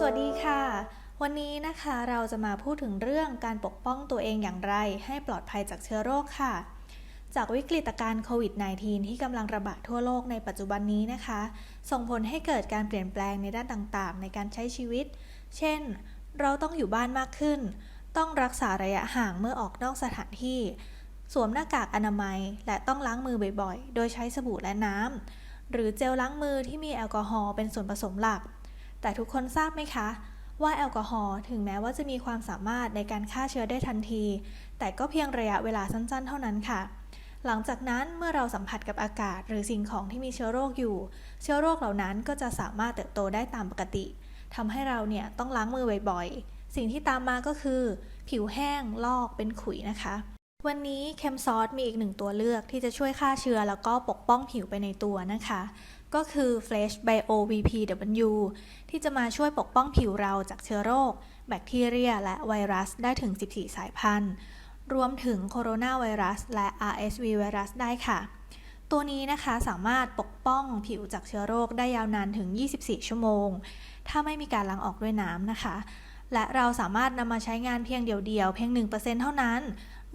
สวัสดีค่ะ วันนี้นะคะเราจะมาพูดถึงเรื่องการปกป้องตัวเองอย่างไร ให้ปลอดภัยจากเชื้อโรคค่ะ จากวิกฤตการณ์โควิด -19 ที่กำลังระบาดทั่วโลกในปัจจุบันนี้นะคะ ส่งผลให้เกิดการเปลี่ยนแปลงในด้านต่างๆ ในการใช้ชีวิต เช่น เราต้องอยู่บ้านมากขึ้น ต้องรักษาระยะห่างเมื่อออกนอกสถานที่ สวมหน้ากากอนามัย และต้องล้างมือบ่อยๆ โดยใช้สบู่และน้ำหรือเจลล้างมือที่มีแอลกอฮอล์เป็นส่วนผสมหลัก แต่ทุกคนทราบไหมคะ ว่าแอลกอฮอล์ถึงแม้ว่าจะมีความสามารถในการฆ่าเชื้อได้ทันที แต่ก็เพียงระยะเวลาสั้นๆ เท่านั้นค่ะ หลังจากนั้นเมื่อเราสัมผัสกับอากาศ หรือสิ่งของที่มีเชื้อโรคอยู่ เชื้อโรคเหล่านั้นก็จะสามารถเติบโตได้ตามปกติทำให้เราเนี่ยต้องล้างมือบ่อยๆ สิ่งที่ตามมาก็คือ ผิวแห้งลอกเป็นขุยนะคะ วันนี้เคมซอสมีอีกหนึ่งตัวเลือกที่จะช่วยฆ่าเชื้อแล้วก็ปกป้องผิวไปในตัวนะคะ ก็คือ Fresh Bio VPW ที่จะมาช่วยปกป้องผิวเราจากเชื้อโรค แบคทีเรีย และไวรัสได้ถึง 14 สายพันธุ์ รวมถึงโคโรนาไวรัสและ RSV ไวรัสได้ค่ะ ตัวนี้นะคะสามารถปกป้องผิวจากเชื้อโรคได้ยาวนานถึง 24 ชั่วโมง ถ้าไม่มีการล้างออกด้วยน้ำนะคะและเราสามารถนำมาใช้งานเพียงเดียวๆ เพียง 1%เท่านั้น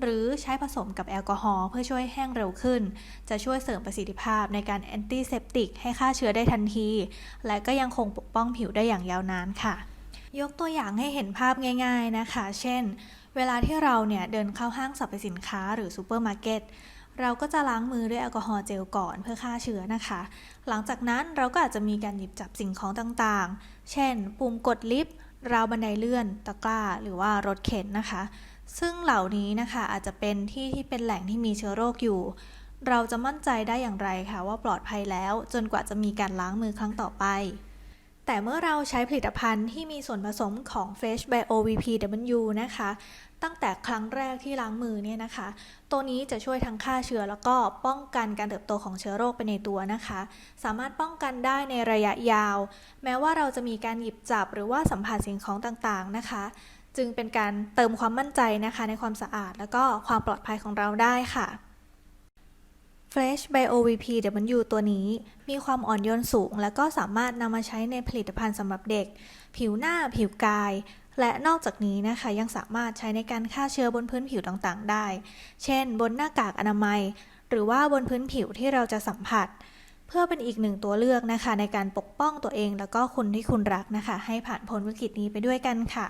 หรือใช้ผสมกับแอลกอฮอล์เพื่อช่วยแห้งเร็วขึ้น จะช่วยเสริมประสิทธิภาพในการแอนตี้เซปติกให้ฆ่าเชื้อได้ทันที และก็ยังคงปกป้องผิวได้อย่างยาวนานค่ะ ยกตัวอย่างให้เห็นภาพง่าย ๆนะคะ เช่น เวลาที่เราเนี่ยเดินเข้าห้างสรรพสินค้าหรือซูเปอร์มาร์เก็ตเราก็จะล้างมือด้วยแอลกอฮอล์เจลก่อนเพื่อฆ่าเชื้อนะคะ หลังจากนั้นเราก็อาจจะมีการหยิบจับสิ่งของต่างๆ เช่น ปุ่มกดลิฟต์ราวบันไดเลื่อน ตะกร้า หรือว่ารถเข็นนะคะ ซึ่งเหล่านี้นะคะอาจจะเป็นที่ที่เป็นแหล่งที่มีเชื้อโรคอยู่ เราจะมั่นใจได้อย่างไรคะว่าปลอดภัยแล้ว จนกว่าจะมีการล้างมือครั้งต่อไป แต่เมื่อเราใช้ผลิตภัณฑ์ที่มีส่วนผสมของ Fresh Bio VPW นะคะ ตั้งแต่ครั้งแรกที่ล้างมือเนี่ยนะคะ ตัวนี้จะช่วยทั้งฆ่าเชื้อแล้วก็ป้องกันการเติบโตของเชื้อโรคไปในตัวนะคะ สามารถป้องกันได้ในระยะยาว แม้ว่าเราจะมีการหยิบจับหรือว่าสัมผัสสิ่งของต่างๆนะคะ จึงเป็นการเติมความมั่นใจนะคะในความสะอาด แล้วก็ความปลอดภัยของเราได้ค่ะ Fresh Bio VPW ตัวนี้มีความอ่อนโยนสูง และก็สามารถนำมาใช้ในผลิตภัณฑ์สำหรับเด็ก ผิวหน้าผิวกาย และนอกจากนี้นะคะยังสามารถใช้ในการฆ่าเชื้อบนพื้นผิวต่างๆ ได้ เช่น บนหน้ากากอนามัย หรือว่าบนพื้นผิวที่เราจะสัมผัส เพื่อเป็นอีกหนึ่งตัวเลือกนะคะ ในการปกป้องตัวเอง แล้วก็คนที่คุณรักนะคะ ให้ผ่านพ้นวิกฤตนี้ไปด้วยกันค่ะ